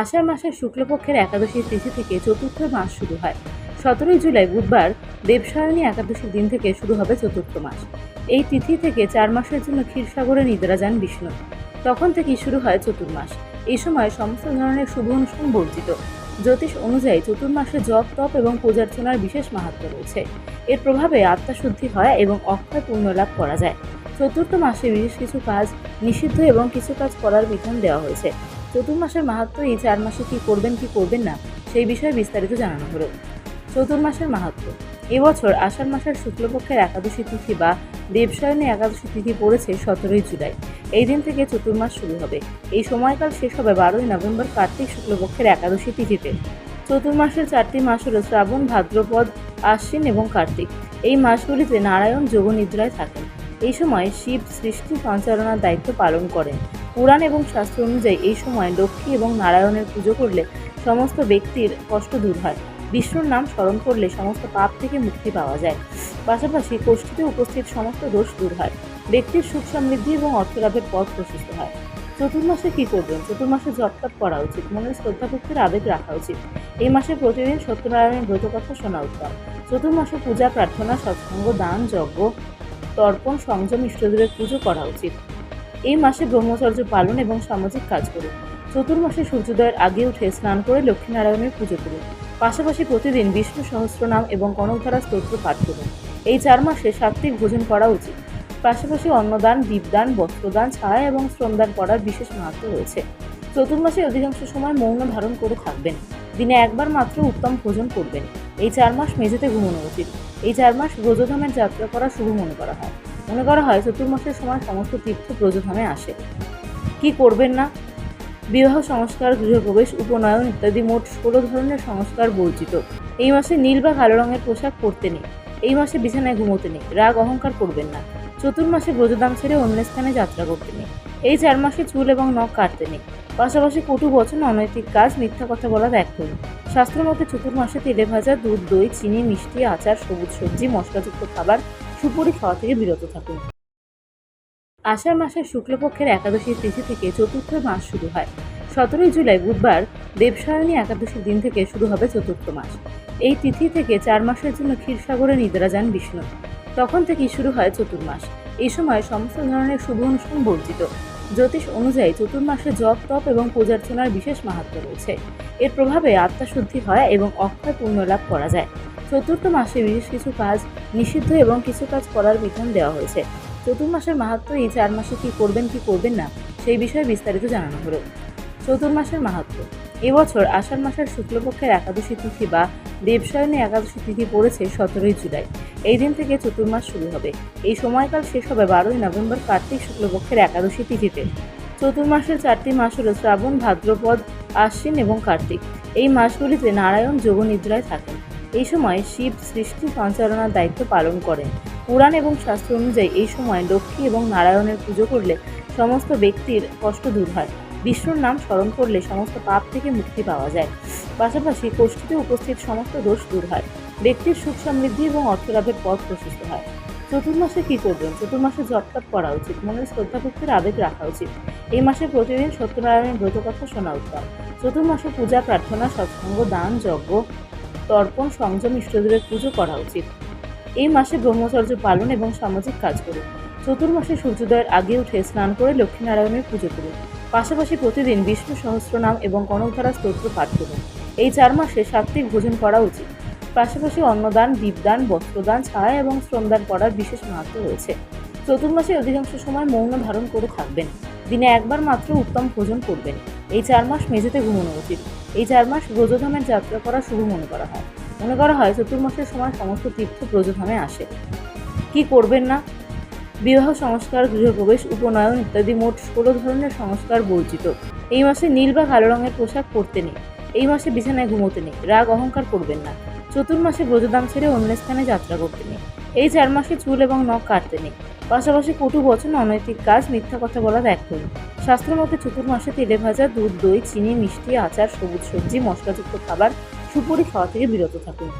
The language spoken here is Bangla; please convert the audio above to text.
আষাঢ় মাসের শুক্লপক্ষের একাদশীর তিথি থেকে চতুর্থ মাস শুরু হয়। সতেরোই জুলাই বুধবার দেবসায়নী একাদশীর দিন থেকে শুরু হবে চতুর্থ মাস। এই তিথি থেকে চার মাসের জন্য ক্ষীরসাগরে নিদ্রা যান বিষ্ণু। তখন থেকেই শুরু হয় চতুর্মাস। এই সময় সমস্ত ধরনের শুভ অনুষ্ঠান বর্জিত। জ্যোতিষ অনুযায়ী চতুর্মাসে জপ, তপ এবং পূজার্চনার বিশেষ মাহাত্ম রয়েছে। এর প্রভাবে আত্মাশুদ্ধি হয় এবং অক্ষয় পূর্ণ লাভ করা যায়। চতুর্থ মাসে বিশেষ কিছু কাজ নিষিদ্ধ এবং কিছু কাজ করার বিধান দেওয়া হয়েছে। চতুর্মাসের মাহাত্ম এই চার মাসে কি করবেন কি করবেন না, সেই বিষয়ে বিস্তারিত জানানো হলো। চতুর্মাসের মাহাত্ম। এবছর আষাঢ় মাসের শুক্লপক্ষের একাদশী তিথি বা দেবসায়নী একাদশী তিথি পড়েছে সতেরোই জুলাই। এই দিন থেকে চতুর্মাস শুরু হবে। এই সময়কাল শেষ হবে বারোই নভেম্বর কার্তিক শুক্লপক্ষের একাদশী তিথিতে। চতুর্মাসের চারটি মাস হল শ্রাবণ, ভাদ্রপদ, আশ্বিন এবং কার্তিক। এই মাসগুলিতে নারায়ণ যোগ নিদ্রায় থাকেন। এই সময় শিব সৃষ্টি সঞ্চালনার দায়িত্ব পালন করেন। পুরাণ এবং শাস্ত্র অনুযায়ী এই সময় লক্ষ্মী এবং নারায়ণের পুজো করলে সমস্ত ব্যক্তির কষ্ট দূর হয়। বিষ্ণুর নাম স্মরণ করলে সমস্ত পাপ থেকে মুক্তি পাওয়া যায়। পাশাপাশি কোষ্ঠীতে উপস্থিত সমস্ত দোষ দূর হয়। ব্যক্তির সুখ সমৃদ্ধি এবং অর্থলাভের পথ প্রশস্ত হয়। চতুর্মাসে কী করবেন? চতুর্মাসে জটকাট করা উচিত। মনের শ্রদ্ধা ভক্তির আবেগ রাখা উচিত। এই মাসে প্রতিদিন সত্যনারায়ণের ব্রত কথা শোনা উত্তম। চতুর্মাসে পূজা, প্রার্থনা, সৎসঙ্গ, দান, যজ্ঞ তর্পণ, সংযম ইষ্টদেবের পুজো করা উচিত। এই মাসে ব্রহ্মচর্য পালন এবং সামাজিক কাজ করুন। চতুর্মাসে সূর্যোদয়ের আগে উঠে স্নান করে লক্ষ্মীনারায়ণের পুজো করুন। পাশাপাশি প্রতিদিন বিষ্ণু সহস্রনাম এবং কনকধারা স্তোত্র পাঠ করুন। এই চার মাসে সাত্ত্বিক ভোজন করা উচিত। পাশাপাশি অন্নদান, দীপদান, বস্ত্রদান, ছায়া এবং শ্রমদান করার বিশেষ মাহাত্ম রয়েছে। চতুর্মাসে অধিকাংশ সময় মৌন ধারণ করে থাকবেন। দিনে একবার মাত্র উত্তম ভোজন করবেন। এই চার মাস মেঝেতে ঘুমানো উচিত। এই চার মাস ব্রজধামের যাত্রা করা শুভ মনে করা হয়। মনে করা হয় চতুর্মাসের সময় সমস্ত তীর্থ ব্রজধামে আসে। কি করবেন না? বিবাহ সংস্কার, গৃহপ্রবেশ, উপনয়ন ইত্যাদি মোট ষোলো ধরনের সংস্কার বর্জিত। এই মাসে নীল বা কালো রঙের পোশাক পরতে নেই। এই মাসে বিছানায় ঘুমোতে নেই। রাগ অহংকার করবেন না। চতুর্মাসে ব্রজদাম ছেড়ে অন্য স্থানে যাত্রা করতে নেই। এই চার মাসে চুল এবং নখ কাটতে নেই। পাশাপাশি কটু বচন, অনৈতিক কাজ, মিথ্যা কথা বলা ত্যাগ করুন শাস্ত্রমতে চতুর্মাসে তেলে ভাজা, দুধ, দই, চিনি, মিষ্টি, আচার, সবুজ সবজি, মশলাযুক্ত খাবার, সুপুরি খাওয়া থেকে বিরত থাকুন। আষাঢ় মাসের শুক্লপক্ষের একাদশীর তিথি থেকে চতুর্থ মাস শুরু হয়। সতেরোই জুলাই বুধবার দেবসায়নী একাদশীর দিন থেকে শুরু হবে চতুর্থ মাস। এই তিথি থেকে চার মাসের জন্য ক্ষীরসাগরে নিদ্রা যান বিষ্ণু। তখন থেকেই শুরু হয় চতুর্মাস। এই সময় সমস্ত ধরনের শুভ অনুষ্ঠান বর্জিত। জ্যোতিষ অনুযায়ী চতুর্মাসে জপ, তপ এবং পূজার্চনার বিশেষ মাহাত্ম রয়েছে। এর প্রভাবে আত্মাশুদ্ধি হয় এবং অক্ষয় পূর্ণ লাভ করা যায়। চতুর্থ মাসে বিশেষ কিছু কাজ নিষিদ্ধ এবং কিছু কাজ করার বিধান দেওয়া হয়েছে। চতুর্মাসের মাহাত্ম এই চার মাসে কি করবেন কি করবেন না, সেই বিষয়ে বিস্তারিত জানানো হলো। চতুর্মাসের মাহাত্ম এবছর আষাঢ় মাসের শুক্লপক্ষের একাদশী তিথি বা দেবসায়নী একাদশী তিথি পড়েছে সতেরোই জুলাই। এই দিন থেকে চতুর্মাস শুরু হবে। এই সময়কাল শেষ হবে বারোই নভেম্বর কার্তিক শুক্লপক্ষের একাদশী তিথিতে। চতুর্মাসের চারটি মাস হল শ্রাবণ, ভাদ্রপদ, আশ্বিন এবং কার্তিক। এই মাসগুলিতে নারায়ণ যোগ নিদ্রায় থাকেন। এই সময় শিব সৃষ্টি সঞ্চালনার দায়িত্ব পালন করেন। পুরাণ এবং শাস্ত্র অনুযায়ী এই সময় লক্ষ্মী এবং নারায়ণের পুজো করলে সমস্ত ব্যক্তির কষ্ট দূর হয়। বিষ্ণুর নাম স্মরণ করলে সমস্ত পাপ থেকে মুক্তি পাওয়া যায়। পাশাপাশি কোষ্ঠীতে উপস্থিত সমস্ত দোষ দূর হয়। ব্যক্তির সুখ সমৃদ্ধি এবং অর্থলাভের পথ প্রশস্ত হয়। চতুর্মাসে কী করবেন? চতুর্মাসে জটকাট করা উচিত। মনের শ্রদ্ধা ভক্তির আবেগ রাখা উচিত। এই মাসে প্রতিদিন সত্যনারায়ণের ব্রত কথা শোনা উত্তম। চতুর্মাসে পূজা, প্রার্থনা, সৎসঙ্গ, দান, যজ্ঞ, তর্পণ, সংযম, ইষ্টদেবের পুজো করা উচিত। এই মাসে ব্রহ্মচর্য পালন এবং সামাজিক কাজ করুন। চতুর্মাসে সূর্যোদয়ের আগে উঠে স্নান করে লক্ষ্মীনারায়ণের পুজো করুন। পাশাপাশি প্রতিদিন বিষ্ণু সহস্রনাম এবং কনকধারা স্তোত্র পাঠ করুন। এই চার মাসে সাত্ত্বিক ভোজন করা উচিত। পাশাপাশি অন্নদান, দীপদান, বস্ত্রদান, ছায়া এবং শ্রমদান করার বিশেষ মাহাত্ম রয়েছে। চতুর্মাসে অধিকাংশ সময় মৌন ধারণ করে থাকবেন। দিনে একবার মাত্র উত্তম ভোজন করবেন। এই চার মাস মেঝেতে ঘুমানো উচিত। এই চার মাস ব্রজধামের যাত্রা করা শুভ মনে করা হয়। মনে করা হয়, চতুর্মাসের সময় সমস্ত তীর্থ ব্রজধামে আসে। কি করবেন না? বিবাহ সংস্কার, গৃহপ্রবেশ, উপনয়ন ইত্যাদি মোট ষোলো ধরনের সংস্কার বর্জিত। এই মাসে নীল বা কালো রঙের পোশাক পরতে নেই। এই মাসে বিছানায় ঘুমোতে নেই। রাগ অহংকার করবেন না। চতুর্মাসে ব্রজদাম ছেড়ে অন্য স্থানে যাত্রা করতে নেই। এই চার মাসে চুল এবং নখ কাটতে নেই। পাশাপাশি কটু বচন, অনৈতিক কাজ, মিথ্যা কথা বলা ত্যাগ করুন শাস্ত্রমতে চতুর্মাসে তেলে ভাজা দুধ, দই, চিনি, মিষ্টি, আচার, সবুজ সবজি, মশলাযুক্ত খাবার, সুপুরি খাওয়া থেকে বিরত থাকুন।